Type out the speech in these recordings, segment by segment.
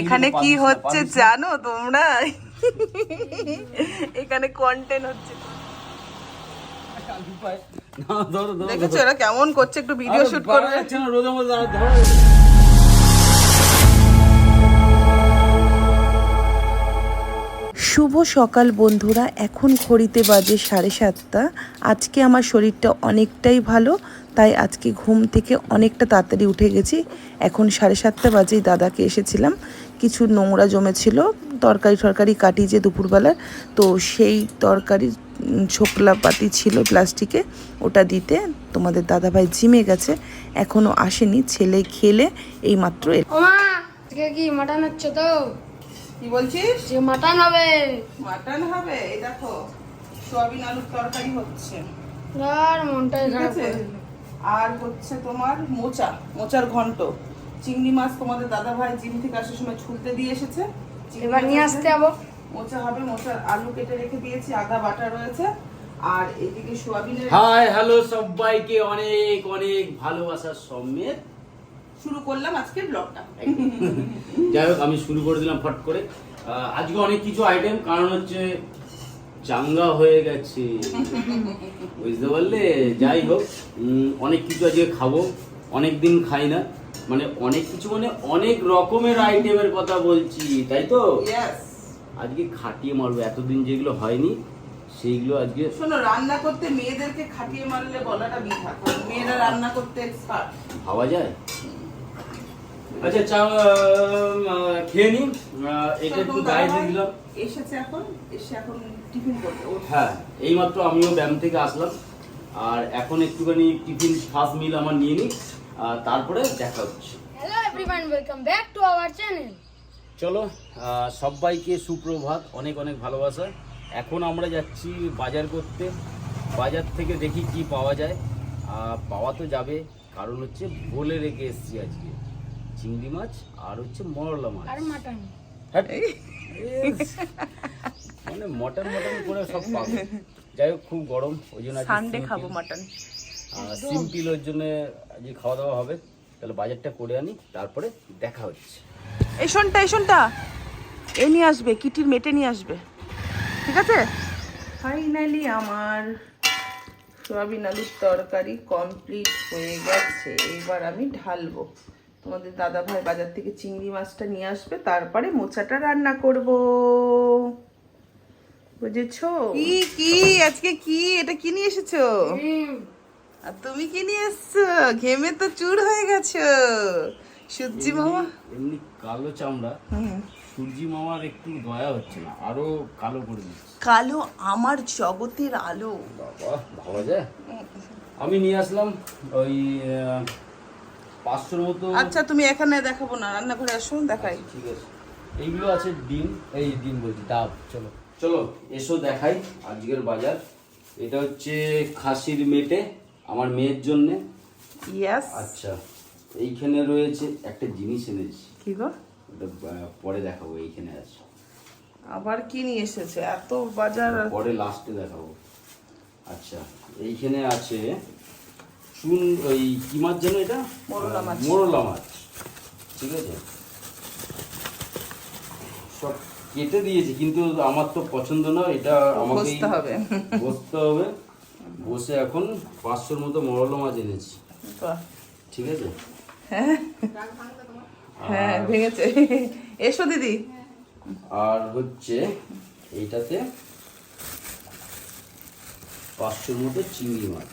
এখানে কি হচ্ছে জানো তোমরা? এখানে কন্টেন্ট হচ্ছে। ধরো, দেখেছ এরা কেমন করছে? একটু ভিডিও শুট করবে। রোদের মধ্যে শুভ সকাল বন্ধুরা। এখন ঘড়িতে বাজে সাড়ে সাতটা। আজকে আমার শরীরটা অনেকটাই ভালো, তাই আজকে ঘুম থেকে অনেকটা তাড়াতাড়ি উঠে গেছি। এখন সাড়ে সাতটা বাজেই দাদাকে এসেছিলাম। কিছু নোংরা জমেছিল, তরকারি টরকারি কাটি যে দুপুরবেলা, তো সেই তরকারি ছোকলা পাতি ছিল প্লাস্টিকে, ওটা দিতে তোমাদের দাদাভাই জিমে গেছে। এখনও আসেনি, ছেলে খেলে এই মাত্র কি হচ্ছে তো? কি বলছিস? যে মাটন হবে। মাটন হবে? এই দেখো সোয়াবিন আলুর তরকারি হচ্ছে। আর দিল। আর হচ্ছে তোমার মোচা মোচার ঘন্ট। চিংড়ি মাছ তোমাদের দাদা ভাই জিম থেকে আসার সময় ছুলতে দিয়ে এসেছে। এবার নিয়ে আসতে যাব। মোচা হবে মোচার আলু কেটে রেখে দিয়েছি আদা বাটা রয়েছে। আর এদিকে সোয়াবিনের হাই হ্যালো সবাইকে অনেক অনেক ভালোবাসার সমেত শুরু করলাম আজকের ব্লগটা যাই হোক আমি শুরু করে দিলাম ফট করে। আজকে অনেক কিছু আইটেম কারণ হচ্ছে চাঙ্গা হয়ে গেছে। বুঝতে পারলে? যাই হোক অনেক কিছু আজকে খাব। অনেক দিন খাই না। মানে অনেক কিছু মানে অনেক রকমের আইটেমের কথা বলছি তাই তো? আজকে খাটিয়ে মারবো। এতদিন যেগুলো হয়নি সেইগুলো আজকে শোনো রান্না করতে মেয়েদেরকে খাটিয়ে মারলে বলাটা বৃথা মেয়েরা রান্না করতে এক্সপার্ট ভাবা যায়? আচ্ছা চা খেয়ে নি এটা একটু গায়ে দিয়ে দিলাম। এসেছে এখন এসে এখন টিফিন করবে ও হ্যাঁ এইমাত্র আমিও ব্যায়াম থেকে আসলাম। আর এখন একটুখানি টিফিন ফার্স্ট মিল আমার নিয়ে নিই আর তারপরে দেখা হচ্ছে। Hello everyone welcome back to our channel চলো সবাইকে সুপ্রভাত অনেক অনেক ভালোবাসা। এখন আমরা যাচ্ছি বাজার করতে। বাজার থেকে দেখি কি পাওয়া যায়। পাওয়া তো যাবে কারণ হচ্ছে বলে রেখে এসছি আজকে। চিংড়ি মাছ আর হচ্ছে মরলা মাছ। আর মাটন। মানে মটন মটন করে সব পাবো যাই হোক খুব গরম ওই জন্য সানডে খাব মাটন। সিম্পল ওর জন্য আজকে খাওয়া দাওয়া হবে। তাহলে বাজারটা করে আনি তারপরে দেখা হচ্ছে। এই শোনটা এই শোনটা। এ নিয়ে আসবে কিটির মেটে নিয়ে আসবে। ঠিক আছে? ফাইনালি আমার সোয়াবিন আলুর তরকারি কমপ্লিট হয়ে গেছে। এবার আমি ঢালবো। তোমাদের দাদা ভাই বাজার থেকে চিংড়ি মাছটা নিয়ে আসবে তারপরে মোচাটা রান্না করব। বুঝেছ? কি কি? আজকে কি? এটা কি নিয়ে এসেছ? আর তুমি কি নিয়ে এসছো? ঘেমে তো চুর হয়ে গেছো। সূর্যি মামা এমনি কালো চামড়া। সূর্যি মামার একটু দয়া হচ্ছে না আরও কালো করে দিচ্ছে। কালো আমার জগতের আলো। বাবা ভাবা যায়? আমি নিয়ে আসলাম ওই পাঁচশোর মতো আচ্ছা তুমি এখানে দেখাবো না রান্নাঘরে আসো দেখাই। ঠিক আছে। এইগুলো আছে ডিম এই ডিম বলছি ডাব চলো। চলো এসো দেখাই আজকের বাজার। এটা হচ্ছে খাসির মেটে আমার মেয়ের জন্য। ইয়াস আচ্ছা এইখানে রয়েছে একটা জিনিস এনেছি। কি গো? ওটা পরে দেখাবো এইখানে আছে। আবার কি নিয়ে এসেছে? এত বাজার পরে লাস্টে দেখাবো। আচ্ছা এইখানে আছে চুন ওই কি মাছ যেন এটা? মোরলা মাছ। ঠিক আছে? সব কেটে দিয়েছি কিন্তু আমার তো পছন্দ না এটা আমাকে বসতে হবে। বসতে হবে। বসে এখন পাঁচশোর মতো মরলা মাছ এনেছি। ঠিক আছে? হ্যাঁ? ভেঙেছে। এসো দিদি। আর হচ্ছে এইটাতে পাঁচশোর মতো চিংড়ি মাছ।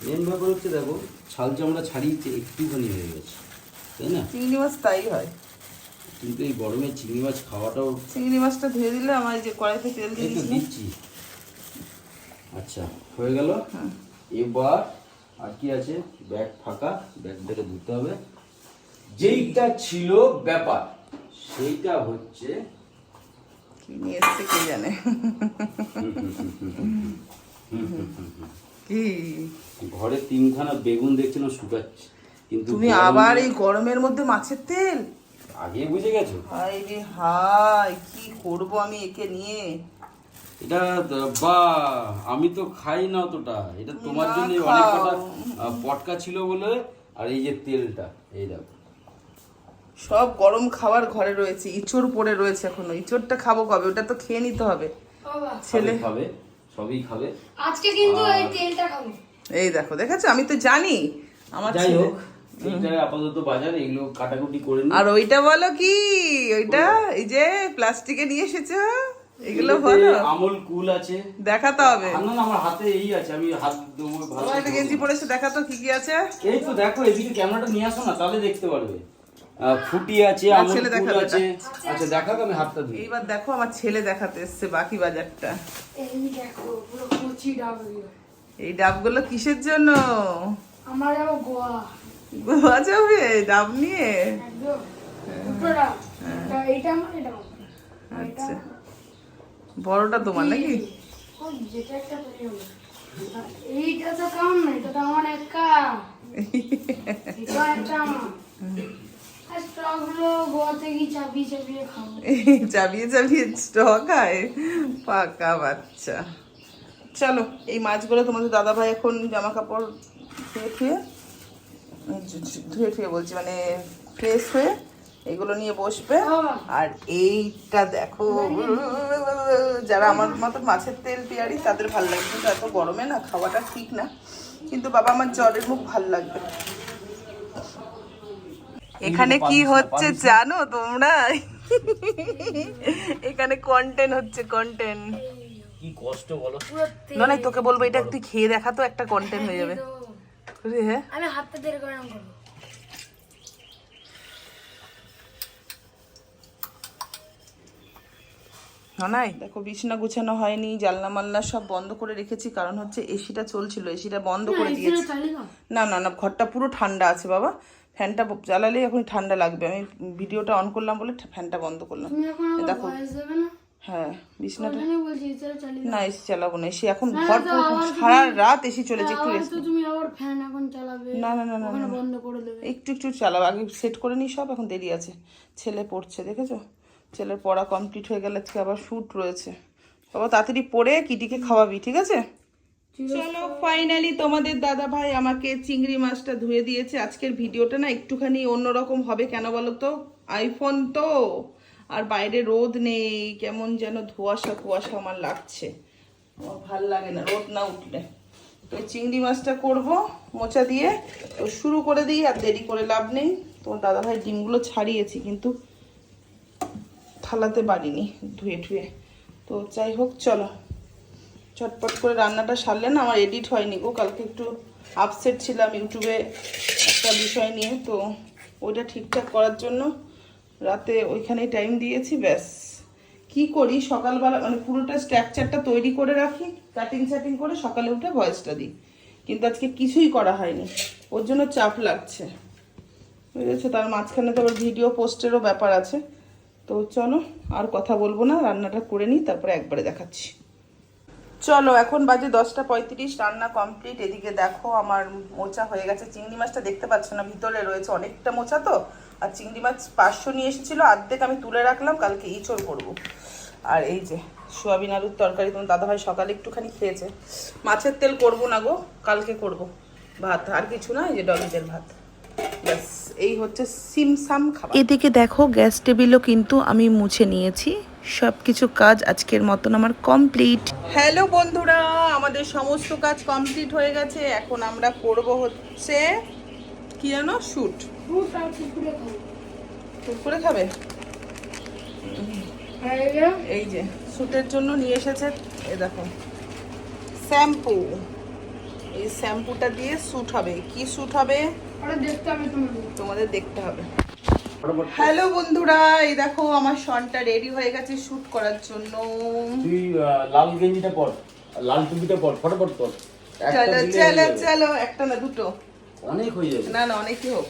মেন ব্যাপার হচ্ছে দেখো ছাল চামড়া ছাড়িয়েছে একটুখানি হয়ে গেছে তাই না চিংড়ি মাছ তাই হয় কিন্তু এই গরমে চিংড়ি মাছ খাওয়াটাও চিংড়ি মাছটা ধুয়ে দিলে আমার যে কড়াইতে তেল দিয়ে দিচ্ছি আচ্ছা হয়ে গেল এবার আর কি আছে ব্যাগ ফাঁকা ব্যাগটাকে ধুতে হবে যেইটা ছিল ব্যাপার সেইটা হচ্ছে কি নিয়ে এসছে কে জানে কি? ঘরে তিনখানা বেগুন দেখছিলাম শুকাচ্ছে। কিন্তু তুমি আবার এই গরমের মধ্যে মাছের তেল? আগে বুঝে গেছো? হাই রে হাই কি করব আমি একে নিয়ে? এটা বা আমি তো খাই না অতটা। এটা তোমার জন্য অনেক কটা পটকা ছিল বলে আর এই যে তেলটা এই দেখো। সব গরম খাবার ঘরে রয়েছে ইঁচড় পড়ে রয়েছে এখনও। ইঁচড়টা খাব কবে? ওটা তো খেয়ে নিতে হবে। ছেলে খাবে সবই খাবে। আজকে কিন্তু এই তেলটা খাব। এই দেখো দেখেছ? আমি তো জানি। আমার যাই হোক আপাতত বাজার এগুলো কাটাকুটি করে আর ওইটা বলো কি? ওইটা এই যে প্লাস্টিকে নিয়ে এসেছ? এগুলো আমল কুল আছে। দেখাতে হবে। না না, আমার হাতে এই আছে আমি হাত দেবো ভালো একটা গেঞ্জি দেবো। পরেছে দেখাতো কি কি আছে? এই তো দেখো এদিকে ক্যামেরাটা নিয়ে আসো না তাহলে দেখতে পারবে। ফুটি আছে আর ছেলে দেখাবে আছে। আচ্ছা আমি হাতটা দিই এইবার দেখো আমার ছেলে দেখাতে এসছে বাকি বাজারটা। এই দেখো পুরো কচি ডাবগুলো। এই ডাবগুলো কিসের জন্য? আমার যাব গোয়া। গোয়া যাবে? ডাব নিয়ে? ডাব। এইটা আমার এটা আচ্ছা। বড়টা তোমার নাকি? ওই যেটা একটা তৈরি হলো। এইটা তো কাম না এটা তো আমার একা এটা একটা আমার আর স্টকগুলো গোয়া থেকে চাপিয়ে চাপিয়ে খাব। চাবিয়ে চাবিয়ে স্টক হয় পাকা বাচ্চা। চলো এই মাছগুলো তোমাদের দাদা ভাই এখন জামা কাপড় ধুয়ে ধুয়ে ধুয়ে ধুয়ে বলছি মানে ফ্রেশ হয়ে এগুলো নিয়ে বসবে। আর এইটা দেখো যারা আমার মতো মাছের তেল পেয়ারি তাদের ভালো লাগবে কিন্তু এত গরমে না খাওয়াটা ঠিক না। কিন্তু বাবা আমার জ্বরের মুখ ভালো লাগবে এখানে কি হচ্ছে জানো তোমরা? এখানে কন্টেন্ট হচ্ছে কন্টেন্ট কি কষ্ট বলো। না না তোকে বলব এটা তুই খেয়ে দেখা তো একটা কন্টেন্ট হয়ে যাবে। রে, হ্যাঁ আমি হাতটা দেরি করে নাম করব। নাই দেখো বিছনা গুছানো হয়নি জানলা মাল্লা সব বন্ধ করে রেখেছি কারণ হচ্ছে এসিটা চলছিল এসিটা বন্ধ করে দিয়েছি। না না না ঘরটা পুরো ঠান্ডা আছে বাবা। ফ্যানটা জ্বালালেই এখন ঠান্ডা লাগবে। আমি ভিডিওটা অন করলাম বলে ফ্যানটা বন্ধ করলাম। দেখো। হ্যাঁ বিছনাটা না এসি চালাবো না। এসি এখন পুরো সারা রাত এসি চলেছে একটু রেস্ট তুমি আবার ফ্যান এখন চালাবে। না না না না না। বন্ধ করে দেবে। একটু একটু চালাবো আগে সেট করে নিই সব এখন দেরি আছে। ছেলে পড়ছে দেখেছ? ছেলের পড়া কমপ্লিট হয়ে গেলে আজকে আবার শ্যুট রয়েছে। বাবা তাড়াতাড়ি পড়ে কিটিকে খাওয়াবি ঠিক আছে? চলো ফাইনালি তোমাদের দাদা ভাই আমাকে চিংড়ি মাছটা ধুয়ে দিয়েছে। আজকের ভিডিওটা না একটুখানি অন্যরকম হবে কেন বলো তো? আইফোন তো আর বাইরে রোদ নেই কেমন যেন ধোয়াশা কুয়াশা আমার লাগছে। আমার ভালো লাগে না রোদ না উঠলে। তো এই চিংড়ি মাছটা করব মোচা দিয়ে। তো শুরু করে দিই আর দেরি করে লাভ নেই। তোমার দাদা ভাই ডিমগুলো ছাড়িয়েছি কিন্তু থালাতে পারিনি ধুয়ে ধুয়ে তো যাই হোক চলো। চটপট করে রান্নাটা সারলে না আমার এডিট হয়নি গো, কালকে একটু আপসেট ছিলাম ইউটিউবে একটা বিষয় নিয়ে, তো ওইটা ঠিকঠাক করার জন্য রাতে ওইখানেই টাইম দিয়েছি, ব্যাস। কি করি? সকালবেলা মানে পুরোটা স্ট্রাকচারটা তৈরি করে রাখি কাটিং সাটিং করে সকালে উঠে ভয়েসটা দিই। কিন্তু আজকে কিছুই করা হয়নি, ওর জন্য চাপ লাগছে। বুঝেছ? তার মাঝখানে তো ভিডিও পোস্টেরও ব্যাপার আছে। তো চলো আর কথা বলব না, রান্নাটা করে নিই, তারপরে একবারে দেখাচ্ছি। চলো, এখন বাজে দশটা পঁয়ত্রিশ, রান্না কমপ্লিট এদিকে দেখো আমার মোচা হয়ে গেছে। চিংড়ি মাছটা দেখতে পাচ্ছ না, ভিতরে রয়েছে অনেকটা মোচা তো। আর চিংড়ি মাছ পাঁচশো নিয়ে এসেছিল অর্ধেক আমি তুলে রাখলাম, কালকে ইঁচড় করব। আর এই যে সোয়াবিন আলুর তরকারি, তোমার দাদাভাই সকালে একটুখানি খেয়েছে। মাছের তেল করব না গো, কালকে করব ভাত। আর কিছু না, এই যে ডলিদের ভাত। ব্যাস, এই হচ্ছে সিমসাম খাবার। এদিকে দেখো, গ্যাস টেবিলও কিন্তু আমি মুছে নিয়েছি। সব কিছু কাজ আজকের মতন আমার কমপ্লিট হ্যালো বন্ধুরা আমাদের সমস্ত কাজ কমপ্লিট হয়ে গেছে। এখন আমরা করব হচ্ছে কি জানো? শুট করে খাবে? এই যে এই যে শুটের জন্য নিয়ে এসেছে এ দেখো। শ্যাম্পু এই শ্যাম্পুটা দিয়ে স্যুট হবে। কি স্যুট হবে? ওটা দেখতে হবে তোমাদের। তোমাদের দেখতে হবে। হ্যালো বন্ধুরা এই দেখো আমার শনটা রেডি হয়ে গেছে শুট করার জন্য। তুই লাল গেঞ্জিটা পর লাল টুপিটা পর ফটাফট পর একটা চলো চলো চলো একটা না দুটো। অনেক হয়ে যাবে। না না অনেকই হোক।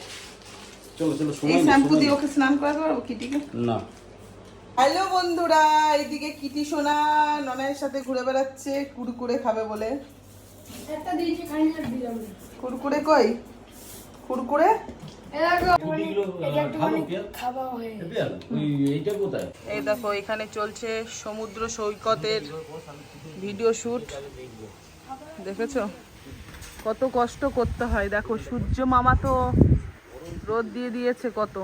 চলো চলো এই সময় নেই, শ্যাম্পু দিয়ে। ওকে স্নান করাতে পারব কিটিকে না। হ্যালো বন্ধুরা এইদিকে কিটি সোনা ননায়ের সাথে ঘুরে বেড়াচ্ছে কুরকুরে খাবে বলে। একটা দিয়েছি আর দিলাম কুরকুরে কই? কুরকুরে? এই দেখো হয়ে এখানে চলছে সমুদ্র সৈকতের ভিডিও শুট দেখেছ কত কষ্ট করতে হয় দেখো সূর্য মামা তো রোদ দিয়ে দিয়েছে কত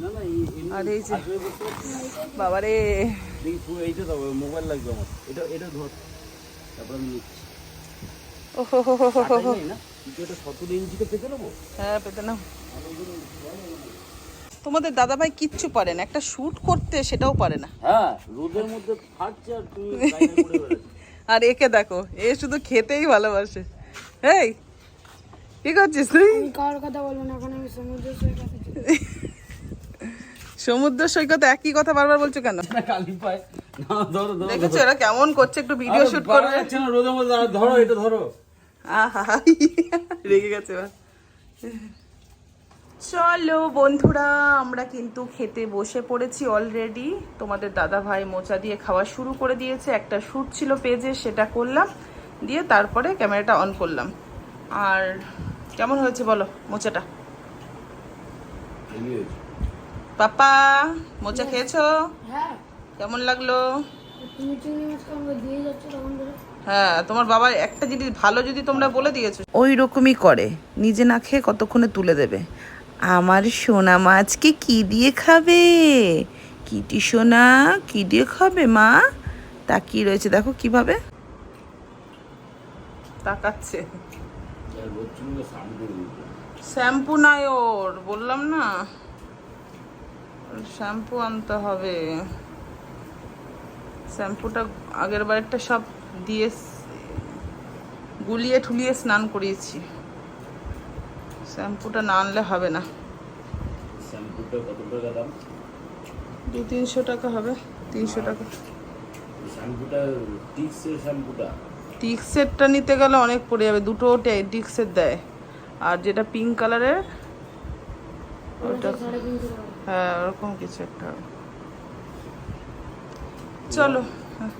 না না আর এই যে- না। বাবারে এইটা মোবাইল লাগবে আমার এটা ধর তারপর আমি হো হো হো হো হো। না হ্যাঁ পেতে নাও তোমাদের দাদাভাই কিচ্ছু পারে না। একটা শুট করতে সেটাও পারে না। হ্যাঁ রোদের মধ্যে ফাটছে আর বেড়াচ্ছ। আর একে দেখো এ শুধু খেতেই ভালোবাসে। এই কি করছিস তুই? কার কথা বলব না এখন আমি সমুদ্র সৈকতে সমুদ্র সৈকত একই কথা বারবার বলছো কেন? দেখেছ এরা কেমন করছে একটু ভিডিও শুট করবে? যাচ্ছে না রোদের মধ্যে ধরো এটা ধরো। আহা রেগে গেছে এবার চলো বন্ধুরা, আমরা কিন্তু খেতে বসে পড়েছি অলরেডি তোমাদের দাদা ভাই মোচা দিয়ে খাওয়া শুরু করে দিয়েছে। একটা শ্যুট ছিল পেজে সেটা করলাম। দিয়ে তারপরে ক্যামেরাটা অন করলাম। আর কেমন হয়েছে বলো, মোচাটা? পাপা, মোচা খেয়েছো? কেমন লাগল? হ্যাঁ তোমার বাবা একটা জিনিস ভালো যদি তোমরা বলে দিয়েছ। ওই রকমই করে। নিজে না খেয়ে কতক্ষণে তুলে দেবে? আমার সোনা মাছকে কি দিয়ে খাবে? কিটি সোনা কি দিয়ে খাবে মা? তাকিয়ে রয়েছে, দেখো কীভাবে তাকাচ্ছে। শ্যাম্পু নাই ওর, বললাম না। শ্যাম্পু আনতে হবে। শ্যাম্পুটা আগের বারেরটা সব দিয়ে গুলিয়ে ঠুলিয়ে স্নান করিয়েছি। শ্যাম্পুটা না আনলে হবে না। শ্যাম্পুটা কত টাকা দাম? দু তিনশো টাকা হবে তিনশো টাকা। শ্যাম্পুটা টিক্সের শ্যাম্পুটা? টিক্সেরটা নিতে গেলে অনেক পড়ে যাবে দুটো টিক্সের দেয়। আর যেটা পিঙ্ক কালারের ওটা হ্যাঁ ওরকম কিছু একটা হবে। চলো হ্যাঁ,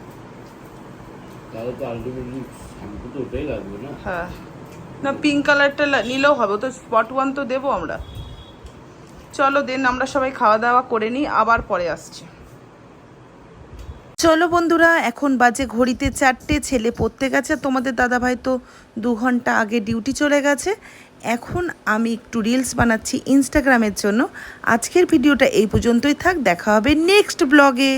তাহলে তো আলটিমেটলি শ্যাম্পু তো ওটাই লাগবে না? হ্যাঁ। না পিঙ্ক কালারটা নিলেও হবে তো স্পট ওয়ান তো দেবো আমরা। চলো দেন আমরা সবাই খাওয়া দাওয়া করে নিই, আবার পরে আসছি। চলো বন্ধুরা, এখন বাজে ঘড়িতে চারটে, ছেলে পড়তে গেছে, তোমাদের দাদাভাই তো দু ঘণ্টা আগে ডিউটি চলে গেছে। এখন আমি একটু রিলস বানাচ্ছি ইনস্টাগ্রামের জন্য। আজকের ভিডিওটা এই পর্যন্তই থাক, দেখা হবে নেক্সট ব্লগে